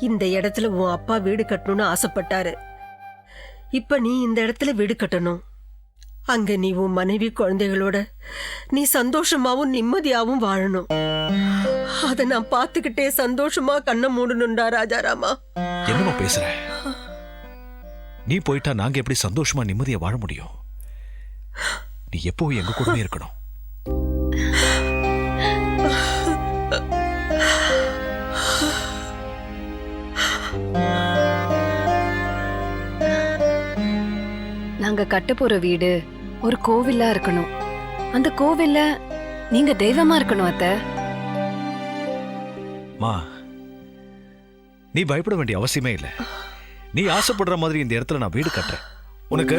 இந்த இடத்துல உன் அப்பா வீடு கட்டணும்னு ஆசைப்பட்டாரு. இப்ப நீ இந்த இடத்துல வீடு கட்டணும். அங்க நீ உன் மனைவி குழந்தைகளோட நீ சந்தோஷமாவும் நிம்மதியாவும் வாழணும். அத நான் பார்த்துக்கிட்டே சந்தோஷமா கண்ணை மூடணும்டா ராஜாராமா. என்னமா பேசுற? நீ போயிட்டா நாங்க எப்படி சந்தோஷமா நிம்மதியா வாழ முடியும்? நீ எப்பவும் எங்க கூடவே இருக்கணும். நாங்க கட்ட போற வீடு ஒரு கோவிலா இருக்கணும். அந்த கோவில்ல நீங்க தெய்வமா இருக்கணும் அத்தை. மா நீ பயப்பட வேண்டிய அவசியமே இல்ல. நீ ஆசைப்படுற மாதிரி இந்த இடத்துல நான் வீடு கட்டுறேன். உனக்கு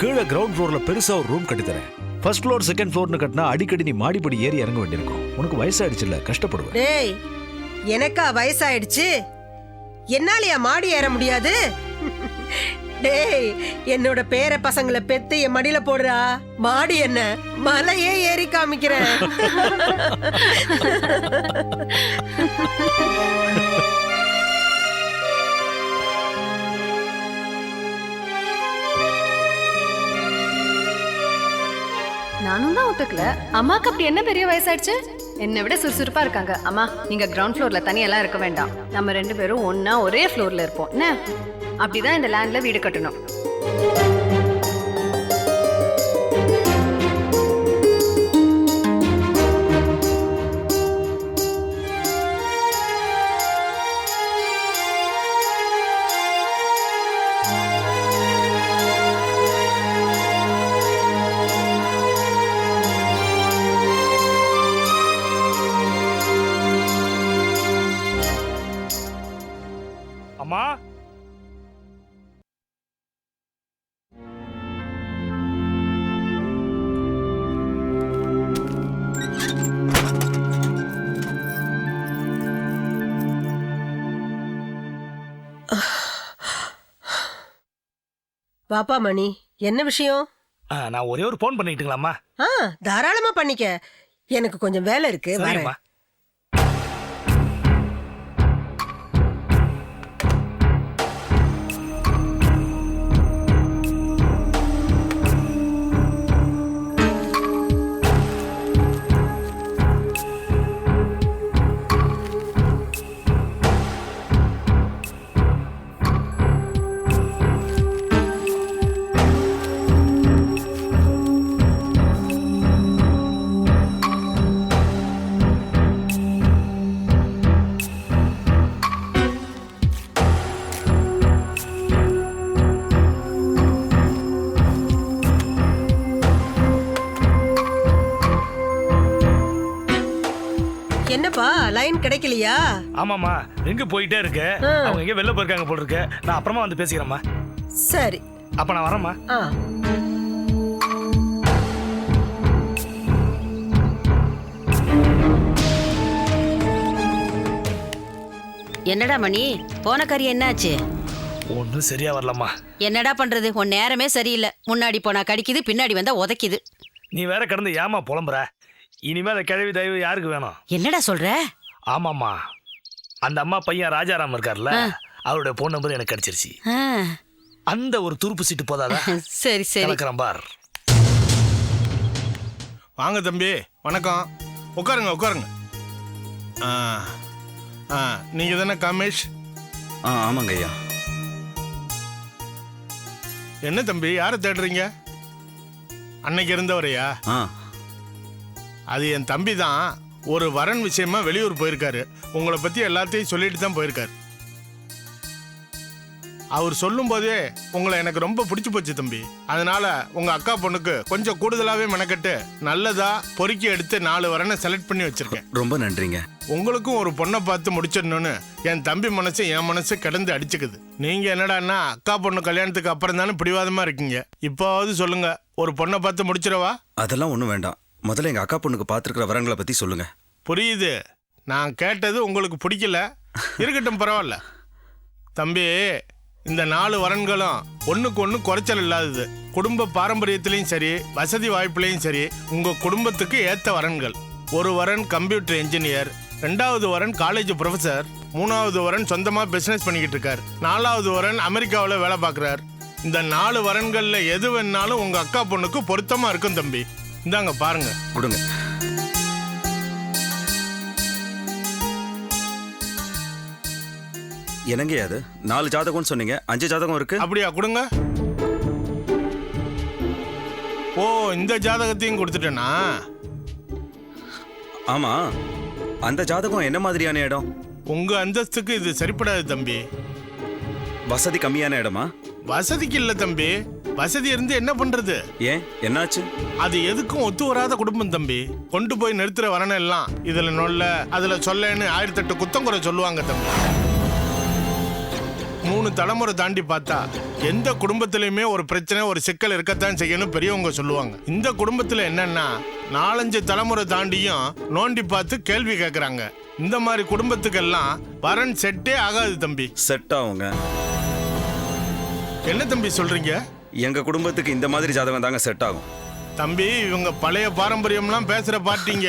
கீழே கிரவுண்ட் ஃப்ளோர்ல பெருசா ஒரு ரூம் கட்டி தரேன். ஃபர்ஸ்ட் ஃப்ளோர் செகண்ட் ஃப்ளோர்னு கட்டினா அடிக்கடி நீ மாடிப்படி ஏறி இறங்க வேண்டியிருக்கும். உனக்கு வயசாயிடுச்சுல்ல கஷ்டப்படுவேன். டேய் எனக்கா வயசாயிடுச்சு? என்னாலயா மாடி ஏற முடியாது? டேய் என்னோட பேர பசங்களை பெத்து என் மடியில போடுறா. மாடி என்ன? மலையே ஏறி காமிக்கிறேன் நானும் தான் ஒத்துக்கல. அம்மாக்கு அப்படி என்ன பெரிய வயசாயிடுச்சு? என்னை விட சுறுசுறுப்பா இருக்காங்க. அம்மா நீங்க கிரவுண்ட் ஃப்ளோர்ல தனியெல்லாம் இருக்க வேண்டாம். நம்ம ரெண்டு பேரும் ஒன்னா ஒரே ஃப்ளோர்ல இருப்போம். என்ன? அப்படிதான் இந்த லேண்ட்ல வீடு கட்டணும். வாப்பா மணி என்ன விஷயம்? நான் ஒரே ஒரு ஃபோன் பண்ணிட்டுங்களாம்மா ஆ தாராளமா பண்ணிக்க. எனக்கு கொஞ்சம் வேலை இருக்கு வரேன். என்னப்பா லைன் கிடைக்கலையா? ஆமாம்மா எங்க போயிட்டே இருக்கு. அவங்க எங்க வெளில போயிருக்காங்க போல இருக்கு நான் அப்புறமா வந்து பேசிக்கிறேம்மா. சரி. அப்ப நான் வரேம்மா. ஆ. என்னடா மணி போன கறி என்னாச்சு? ஒன்றும் சரியா வரலம்மா. என்னடா பண்றது? உன் நேரமே சரியில்லை. முன்னாடி போனா கடிக்குது பின்னாடி வந்தா உதைக்குது. நீ வேற கிடந்து ஏமா புலம்புற? இனிமே அந்த கிழவி தயவு யாருக்கு வேணும்? என்னடா சொல்ற? ஆமாம்மா. அந்த அம்மா பையன் ராஜாராம் இருக்கார்ல அவருடைய ஃபோன் நம்பர் எனக்கு கிடைச்சிருச்சு. அந்த ஒரு துருப்பு சீட்டு போதாதா? சரி சரி. கலக்கிறேன் பார். வாங்க தம்பி வணக்கம். உட்காருங்க உட்காருங்க. ஆ ஆ நீங்கள் தானே காமேஷ்? ஆ ஆமாங்க ஐயா. என்ன தம்பி யாரை தேடுறீங்க? அன்னைக்கு இருந்தவரையா? ஆ. அது என் தம்பி தான் ஒரு வரன் விஷயமா வெளியூர் போயிருக்காரு. உங்களை பற்றி எல்லாத்தையும் சொல்லிட்டு தான் போயிருக்காரு. அவர் சொல்லும்போதே உங்களை எனக்கு ரொம்ப பிடிச்சி போச்சு தம்பி. அதனால உங்க அக்கா பொண்ணுக்கு கொஞ்சம் கூடுதலாவே மெனக்கட்டு நல்லதா பொறுக்கி எடுத்து நாலு வரனை செலக்ட் பண்ணி வச்சிருக்கேன். ரொம்ப நன்றிங்க. உங்களுக்கும் ஒரு பொண்ணை பார்த்து முடிச்சிடணும்னு என் தம்பி மனசு என் மனசு கிடந்து அடிச்சுக்குது. நீங்க என்னடான்னா அக்கா பொண்ணு கல்யாணத்துக்கு அப்புறம் தானே பிடிவாதமா இருக்கீங்க. இப்போவாவது சொல்லுங்க ஒரு பொண்ணை பார்த்து முடிச்சிடவா? அதெல்லாம் ஒன்றும் வேண்டாம். முதல்ல எங்கள் அக்கா பொண்ணுக்கு பார்த்துருக்கிற வரங்களை பற்றி சொல்லுங்க. புரியுது. நான் கேட்டது உங்களுக்கு பிடிக்கல. இருக்கட்டும் பரவாயில்ல. தம்பி இந்த நாலு வரன்களும் ஒன்றுக்கு ஒன்று குறைச்சல் இல்லாதது. குடும்ப பாரம்பரியத்திலையும் சரி வசதி வாய்ப்புலையும் சரி உங்கள் குடும்பத்துக்கு ஏற்ற வரன்கள். ஒரு வரன் கம்ப்யூட்டர் இன்ஜினியர் ரெண்டாவது வரன் காலேஜ் ப்ரொஃபசர் மூணாவது வரன் சொந்தமாக பிஸ்னஸ் பண்ணிக்கிட்டு இருக்கார். நாலாவது வரன் அமெரிக்காவில் வேலை பார்க்குறார். இந்த நாலு வரன்களில் எது வேணாலும் உங்கள் அக்கா பொண்ணுக்கு பொருத்தமாக இருக்கும் தம்பி. இந்தாங்க பாருங்க. கொடுங்க. என்னங்க அது? நாலு ஜாதகம்னு சொன்னீங்க. அஞ்சு ஜாதகம் இருக்கு? அப்படியா கொடுங்க. ஓ இந்த ஜாதகத்தையும் கொடுத்துட்டேனா? ஆமா. அந்த ஜாதகம் என்ன மாதிரியான இடம்? உங்க அந்தஸ்துக்கு இது சரிப்படாது தம்பி. வசதி கம்மியான இடமா? வசதிக்கு இல்ல தம்பி. வசதி இருந்து என்ன பண்றது? ஏன்? என்னாச்சு? அது எதுக்கும் ஒத்து வராத குடும்பம் தம்பி. கொண்டு போய் நிறுத்துற வரணும் எல்லாம் இதுல நொல்ல அதுல சொல்லேன்னு ஆயிரத்தெட்டு குத்தம் குறை சொல்லுவாங்க தம்பி. மூணு தலைமுறை தாண்டி பார்த்தா எந்த குடும்பத்திலயுமே ஒரு பிரச்சனை ஒரு சிக்கல் இருக்கத்தான் செய்யணும் பெரியவங்க சொல்லுவாங்க. இந்த குடும்பத்துல என்னன்னா நாலஞ்சு தலைமுறை தாண்டியும் நோண்டி பார்த்து கேள்வி கேட்கறாங்க இந்த மாதிரி குடும்பத்துக்கெல்லாம் வரன் செட்டே ஆகாது தம்பி. செட் ஆகுங்க. என்ன தம்பி சொல்றீங்க? எங்க குடும்பத்துக்கு இந்த மாதிரி ஜாதகம் தாங்க செட் ஆகும். தம்பி இவங்க பழைய பாரம்பரியம்லாம் பேசுற பார்ட்டிங்க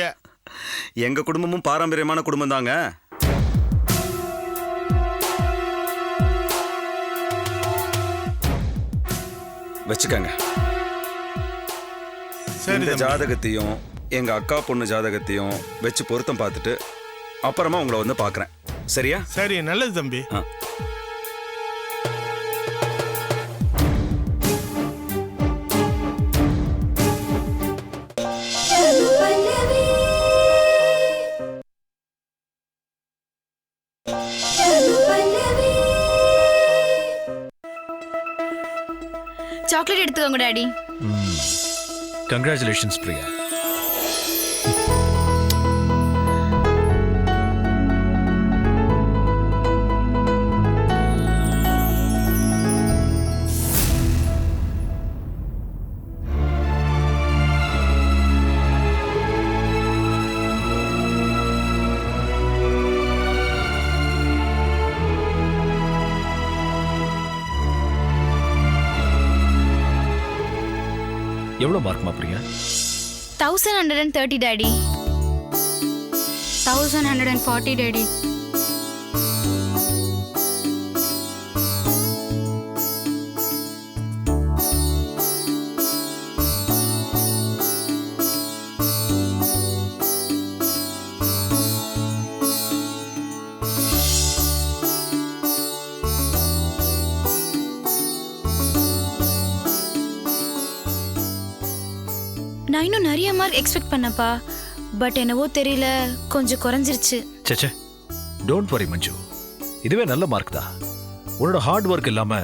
எங்க குடும்பமும் பாரம்பரியமான குடும்பம் தாங்க. வச்சுக்கங்க. இந்த. ஜாதகத்தையும் எங்க அக்கா பொண்ணு ஜாதகத்தையும் வச்சு பொருத்தம் பார்த்துட்டு அப்புறமா உங்களை வந்து பார்க்கறேன். சரியா? சரி நல்லது தம்பி. ஆ. Daddy congratulations Priya. எவ்வளோ மார்க்மா Priya thousand hundred and thirty daddy thousand hundred and forty daddy இன்னும் நிறைய மார்க் எக்ஸ்பெக்ட் பண்ணப்பா. பட் என்னவோ தெரியல கொஞ்சம் குறைஞ்சிருச்சு. சேச்சே டோன்ட் வரி மஞ்சு. இதுவே நல்ல மார்க் தான். உன்னோட ஹார்ட் ஒர்க் இல்லாம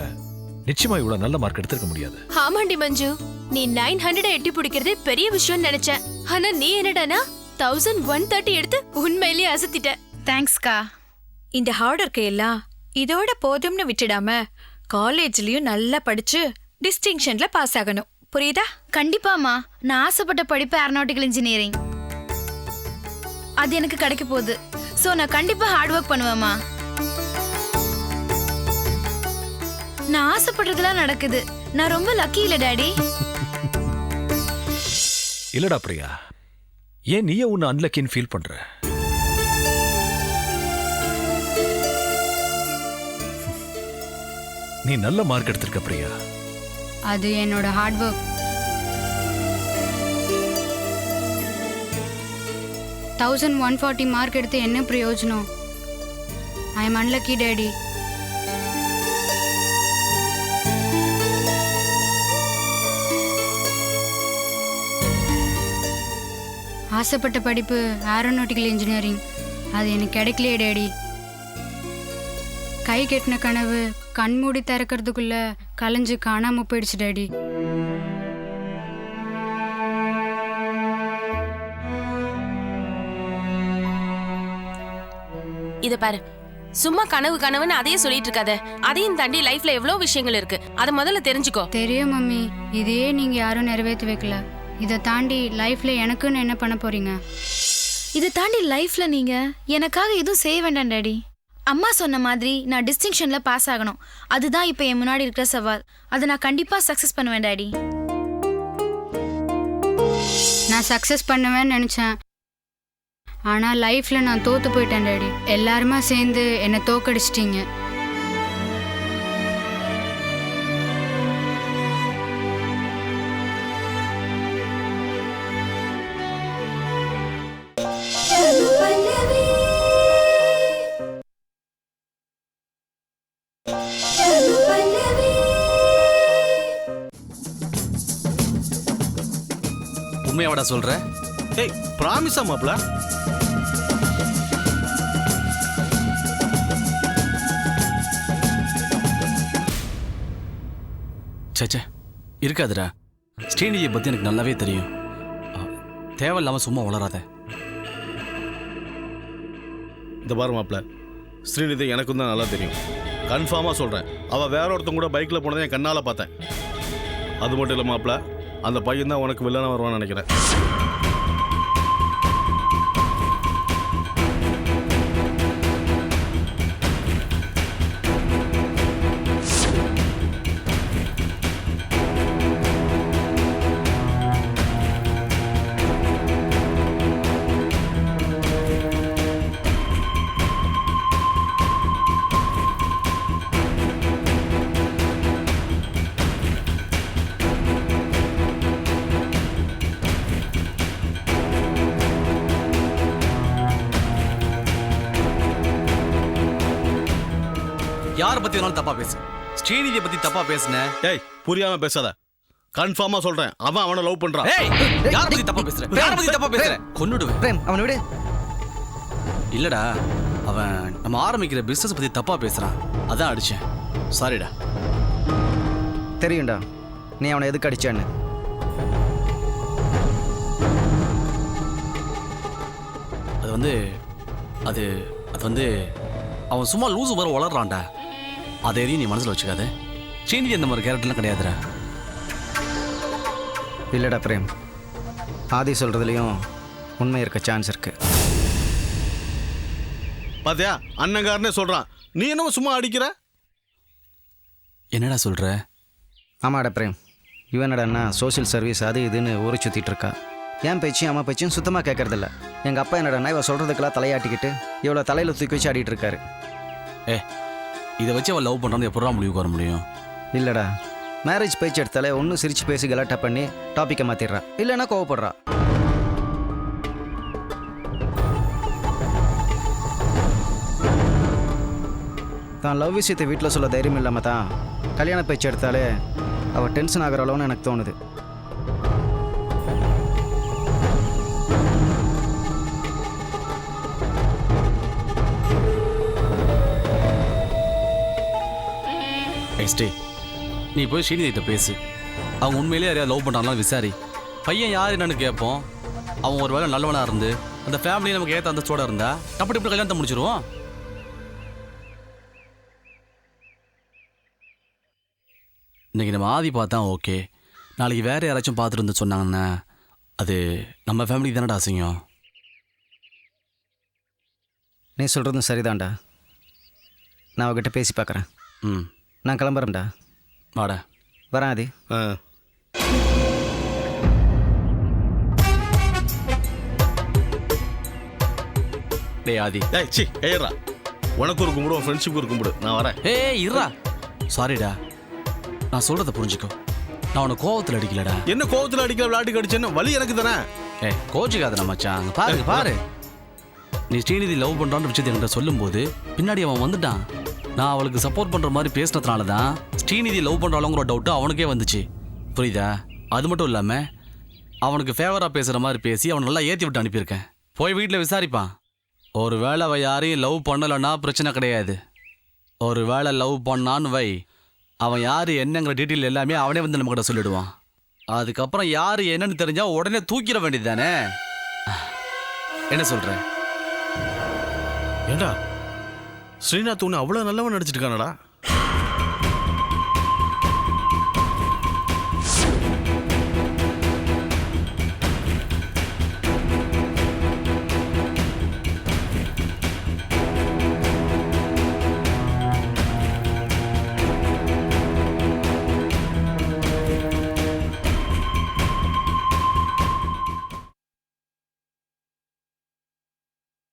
நிச்சயமா இவ்வளவு நல்ல மார்க் எடுத்திருக்க முடியாது. ஆமாண்டி மஞ்சு. நீ நைன் ஹண்ட்ரட் எட்டி பிடிக்கிறதே பெரிய விஷயம்னு நினைச்சேன். ஆனா நீ என்னடானா தௌசண்ட் ஒன் தேர்ட்டி எடுத்து உண்மையிலேயே அசத்திட்ட. தேங்க்ஸ்க்கா இந்த ஹார்ட் ஒர்க்கை எல்லாம் இதோட போதும்னு விட்டுடாம காலேஜ்லயும் நல்லா படிச்சு டிஸ்டிங்ஷன்ல பாஸ் ஆகணும். புரியுதா? கண்டிப்பாமா நான் ஆசைப்பட்ட படிப்பு ஏரோனாட்டிக்கல் இன்ஜினியரிங் அது எனக்கு கிடைக்க போகுது. ஸோ நான் கண்டிப்பா ஹார்ட் ஒர்க் பண்ணுவேம்மா. நான் ஆசைப்படுறதுலாம் நடக்குது. நான் ரொம்ப லக்கி இல்ல டாடி இல்லடா பிரியா. ஏன் நீயே உன்னை அன்லக்கின்னு ஃபீல் பண்ற? நீ நல்ல மார்க் எடுத்திருக்க பிரியா. அது என்னோட hard work thousand one forty mark எடுத்து என்ன பிரயோஜனம்? ஐ எம் அன்லக்கி டேடி ஆசைப்பட்ட படிப்பு ஏரோநாட்டிக்கல் இன்ஜினியரிங் அது எனக்கு கிடைக்கலையே டேடி கை கெட்டின கனவு கண் மூடி திறக்கிறதுக்குள்ள கலைஞ்சு காணாம போயிடுச்சு டேடி. இத பாரு. சும்மா கனவு கனவுன்னு அதையே சொல்லிட்டு இருக்காத. அதையும் தாண்டி லைஃப்ல எவ்வளவு விஷயங்கள் இருக்கு. அத முதல்ல தெரிஞ்சுக்கோ. தெரியும் மம்மி. இதையே நீங்க யாரும் நிறைவேற்றி வைக்கல. இதை தாண்டி லைஃப்ல எனக்குன்னு என்ன பண்ண போறீங்க? இதை தாண்டி லைஃப்ல நீங்க எனக்காக எதுவும் செய்ய வேண்டாம் டாடி. அம்மா சொன்ன மாதிரி நான் டிஸ்டிங்ஷனில் பாஸ் ஆகணும். அதுதான் இப்போ என் முன்னாடி இருக்கிற சவால். அதை நான் கண்டிப்பாக சக்ஸஸ் பண்ணுவேன் டாடி நான் சக்ஸஸ் பண்ணுவேன்னு நினச்சேன். ஆனால் லைஃப்பில் நான் தோற்று போயிட்டேன் டாடி எல்லாருமா சேர்ந்து என்னை தோக்கடிச்சிட்டிங்க. உண்மையாவடா சொல்ற? ஏய் ப்ராமிஸா மாப்ள. சேச்சே இருக்காதுடா. ஸ்ரீநிதியை பற்றி எனக்கு நல்லாவே தெரியும். ஆ, தேவையில்லாம சும்மா வளராத. இந்த பாரு மாப்ள. ஸ்ரீநிதி எனக்கும் தான் நல்லா தெரியும். கன்ஃபார்மாக சொல்கிறேன் அவள் வேற ஒருத்தன் கூட பைக்கில் போனதை என் கண்ணால் பார்த்தேன். அது மட்டும் இல்லை மாப்ள. அந்த பையன் தான் உனக்கு வில்லனாக வருவான்னு நினைக்கிறேன். யாரை பற்றி வேணாலும் தப்பா பேசு. ஸ்ரீநிதியை பற்றி தப்பா பேசுனேன் ஏய் புரியாமல் பேசாத. கன்ஃபார்மாக சொல்கிறேன் அவன் அவனை லவ் பண்ணுறான் ஏய் யாரை பற்றி தப்பா பேசுற? யாரை பற்றி தப்பா பேசுற? கொன்னுடுவேன். பிரேம் அவனை விடு. இல்லடா அவன் நம்ம ஆரம்பிக்கிற பிசினஸ் பத்தி தப்பா பேசுறான். அதான் அடிச்சேன். சாரிடா தெரியும்டா. நீ அவனை எதுக்கு அடிச்சான்னு. அது வந்து அது அது வந்து அவன் சும்மா லூசு மாதிரி வளர்றான்டா. அதை எதையும் நீ மனசுல வச்சுக்காத. ஸ்ரீநிதி அந்த மாதிரி கேரக்டர்லாம் கிடையாதுடா. இல்லைடா பிரேம். ஆதி சொல்கிறதுலையும் உண்மை இருக்க சான்ஸ் இருக்கு. பாத்தியா? அண்ணங்காரனே சொல்கிறான் நீ என்னமோ சும்மா அடிக்கிற? என்னடா சொல்ற? ஆமாடா பிரேம். இவனடா சோஷியல் சர்வீஸ் அது இதுன்னு ஊரை சுற்றிட்டு இருக்கா. என் பேச்சும் அம்மா பேச்சும் சுத்தமாக கேட்கறதில்ல எங்கள் அப்பா என்னடா இவ சொல்கிறதுக்கெல்லாம் தலையாட்டிக்கிட்டு இவ்வளோ தலையில் தூக்கி வச்சு ஆடிட்டு இருக்காரு. ஏ இதை வச்சு அவள் லவ் பண்ணுறது எப்படா முடிவுக்கு வர முடியும்? இல்லைடா. மேரேஜ் பேச்சு எடுத்தாலே ஒன்றும் சிரித்து பேசி கலாட்டா பண்ணி டாப்பிக்கை மாற்றிடுறா இல்லைன்னா கோவப்படுறா. தான் லவ் விஷயத்தை வீட்டில் சொல்ல தைரியம் இல்லாமல் தான் கல்யாண பேச்சு எடுத்தாலே அவள் டென்ஷன் ஆகிற அளவுன்னு எனக்கு தோணுது. ஏய் ஸ்டே நீ போய் ஸ்ரீநிதிட்ட பேசு. அவங்க உண்மையிலேயே யாரையா லவ் பண்ணுறாங்களாம் விசாரி. பையன் யார் என்னன்னு கேட்போம் அவன் ஒரு வேளை நல்லவனா இருந்து அந்த ஃபேமிலி நமக்கு ஏற்ற அந்தஸ்தோட இருந்தா அப்படி இப்படி கல்யாணத்தை முடிச்சிருவோம். இன்னைக்கு நம்ம ஆதி பார்த்தா ஓகே நாளைக்கு வேற யாராச்சும் பார்த்துட்டு வந்து சொன்னாங்கன்னா அது நம்ம ஃபேமிலிக்கு தானடா அசிங்கம். நீ சொல்கிறதும் சரிதான்டா. நான் அவகிட்ட பேசி பார்க்குறேன். ம். நான் கிளம்புறேன்டா. வாடா. வரேன் ஆதி. ஆ. டேய் ஆதி. ஏய் சி ஏறா உனக்கு ஒரு கும்பிடு ஃப்ரெண்ட்ஷிப் ஒரு கும்பிடு நான் வரேன். ஏய் இருடா. சாரிடா நான் சொல்றத புரிஞ்சுக்கோ. நான் உன கோவத்தில் அடிக்கலடா. என்ன கோவத்தில் அடிக்கிற விளையாட்டுக்கு அடிச்சேன்னு? வலி எனக்கு தானே? ஏய் கோச்சிக்காத மச்சான். அங்க பாரு. பாரு நீ ஸ்ரீநிதி லவ் பண்றான்ற விஷயத்தை என்கிட்ட சொல்லும்போது பின்னாடி அவன் வந்துட்டான். நான் அவளுக்கு சப்போர்ட் பண்ற மாதிரி பேசினதுனால தான் ஸ்ரீநிதி லவ் பண்றாளுங்கிற டவுட்டு அவனுக்கே வந்துச்சு. புரியுதா? அது மட்டும் இல்லாம அவனுக்கு ஃபேவரா பேசுற மாதிரி பேசி அவன் நல்லா ஏத்தி விட்டு அனுப்பியிருக்கேன். போய் வீட்டில் விசாரிப்பான். ஒரு வேளை அவ யாரையும் லவ் பண்ணலைன்னா பிரச்சனை கிடையாது. ஒரு வேளை லவ் பண்ணான்னு வை. அவன் யார் என்னங்கிற டீட்டெயில் எல்லாமே அவனே வந்து நம்ம கிட்ட சொல்லிடுவான். அதுக்கப்புறம் யார் என்னன்னு தெரிஞ்சா உடனே தூக்கிட வேண்டியது தானே என்ன சொல்கிறேன் ஏண்டா? ஸ்ரீநாத் உன்னை அவ்வளோ நல்லவன் நடிச்சிட்டு இருக்கானடா